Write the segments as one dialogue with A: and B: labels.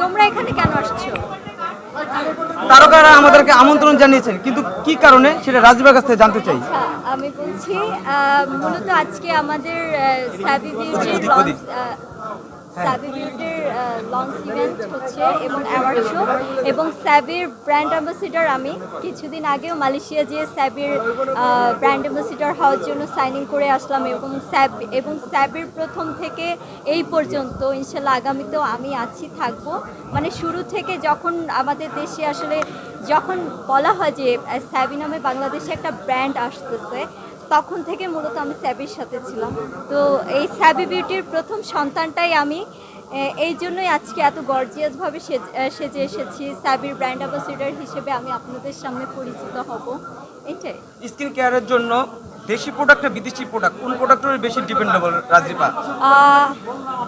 A: তোমরা এখানে কেন আসছো?
B: তারকারা আমাদেরকে আমন্ত্রণ জানিয়েছেন কিন্তু কি কারণে সেটা রাজীবের কাছ থেকে জানতে চাই।
A: আচ্ছা আমি বলছি মূলত আজকে আমাদের স্যাবি বিউটির আমি কিছুদিন মালয়েশিয়া করে আসলাম এবং স্যাব এবং স্যাবির প্রথম থেকে এই পর্যন্ত, ইনশাল্লাহ আমি আছি, থাকব। মানে শুরু থেকে যখন আমাদের দেশে আসলে যখন বলা হয় যে স্যাবি নামে বাংলাদেশে একটা ব্র্যান্ড আসতেছে তখন থেকে মূলত আমি স্যাবির সাথে ছিলাম। তো এই স্যাবি বিউটির প্রথম সন্তানটাই আমি। এই জন্যই আজকে এত গর্জিয়াসভাবে সেজ- এসেছি। স্যাবির ব্র্যান্ড অ্যাম্বাসিডার হিসেবে আমি আপনাদের সামনে পরিচিত হব। এটাই।
B: স্কিন কেয়ারের জন্য দেশি প্রোডাক্ট বিদেশি প্রোডাক্ট কোন প্রোডাক্টের বেশি ডিপেন্ডেবল রাজীবা?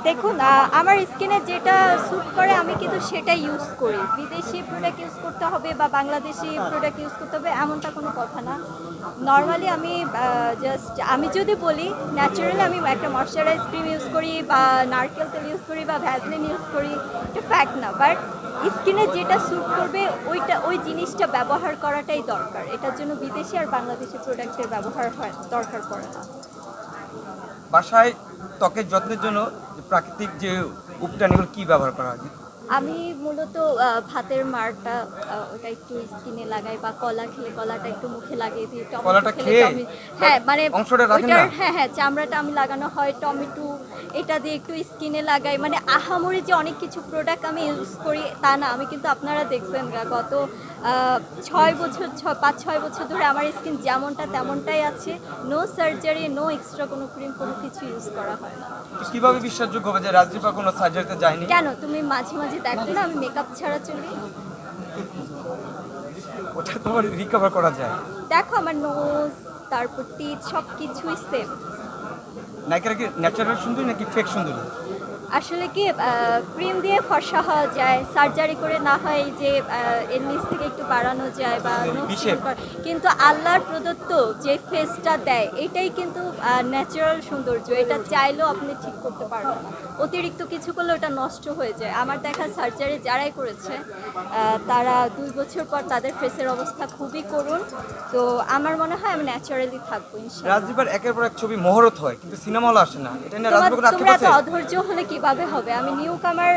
A: দেখুন আমার স্কিনে যেটা স্যুট করে, আমি কিন্তু সেটা ইউজ করি। বিদেশি প্রোডাক্ট ইউজ করতে হবে বা বাংলাদেশি প্রোডাক্ট ইউজ করতে হবে, এমনটা কোনো কথা না। নর্মালি আমি জাস্ট আমি যদি বলি ন্যাচারালি আমি একটা ময়শ্চারাইজ ক্রিম ইউজ করি বা নারকেল তেল ইউজ করি বা ভ্যাসলিন ইউজ করি, এটা ফ্যাক্ট না। বাট স্কিনে যেটা স্যুট করবে, ওইটা, ওই জিনিসটা ব্যবহার করাটাই দরকার। এটার জন্য বিদেশি আর বাংলাদেশি প্রোডাক্টের ব্যবহার হয়, দরকার পড়ে না।
B: বাসায় ত্বকের যত্নের জন্য প্রাকৃতিক যে উপটানিগুলো কী ব্যবহার করা হয়?
A: আমি মূলত ভাতের মারটা ওটা একটু স্কিনে লাগাই বা কলা খেলে কলাটা একটু মুখে লাগিয়ে দিই টমেটো
B: কলাটা
A: খেলে হ্যাঁ মানে
B: অংশটা রাখেন না?
A: হ্যাঁ হ্যাঁ চামড়াটা আমি লাগানো হয় টমেটো এটা দিয়ে একটু স্কিনে লাগাই। মানে আহামরি যে অনেক কিছু প্রোডাক্ট আমি ইউজ করি তা না। আমি কিন্তু আপনারা দেখবেন গা, গত আহ, ছয় বছর ছ- পাঁচ ছয় বছর ধরে আমার স্কিন যেমনটা তেমনটাই আছে। নো সার্জারি নো এক্সট্রা কোনো ক্রিম কোনো কিছু ইউজ করা হয় না।
B: কীভাবে বিশ্বাসযোগ্য হবে যে রাজীবা কোনো সার্জারিতে যায়নি?
A: কেন? তুমি মাঝে মাঝে দেখো না আমি মেকআপ ছাড়া চলি।
B: ওটা তো তোমার রিকভার করা যায়।
A: দেখো আমার নোজ তারপর টিথ সব কিছুই সেম
B: নায়িকারা কি ন্যাচারাল সুন্দরী নাকি ফেক সুন্দরী?
A: আসলে কি ক্রিম দিয়ে ফর্সা হওয়া যায় সার্জারি করে না হয় যে এর নিচ থেকে একটু বাড়ানো যায় বা। কিন্তু আল্লাহর প্রদত্ত যে ফেসটা দেয় এটাই কিন্তু ন্যাচারাল সৌন্দর্য। এটা চাইলেও আপনি ঠিক করতে পারবেন না। অতিরিক্ত কিছু করলে ওটা নষ্ট হয়ে যায়। আমার দেখা সার্জারি যারাই করেছে তারা দুই বছর পর তাদের ফেসের অবস্থা খুবই করুন তো আমার মনে হয় আমি ন্যাচারালি থাকব ইনশাআল্লাহ।
B: একের পর এক ছবি মহরত হয় কিন্তু সিনেমা হল আসে না। এটা নিয়ে
A: অধৈর্য হলে কীভাবে হবে? আমি নিউ কামার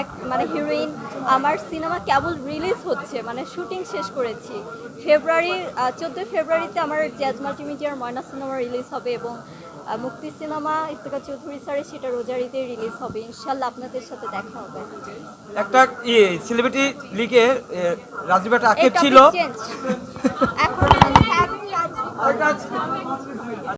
A: এক মানে হিরোইন আমার সিনেমা কেবল রিলিজ হচ্ছে মানে শুটিং শেষ করেছি। ফেব্রুয়ারি চোদ্দোই ফেব্রুয়ারিতে আমার জ্যাজ মাল্টিমিডিয়ার ময়না সিনেমা রিলিজ হবে এবং মুক্তি সিনেমা ইফতেখার চৌধুরী স্যারের সেটা রোজারিতে রিলিজ হবে। ইনশাল্লাহ আপনাদের সাথে দেখা হবে।
B: একটা ইয়ে সেলিব্রিটি লিগে রাজীব একটা আক্ষেপ ছিল।
A: এখন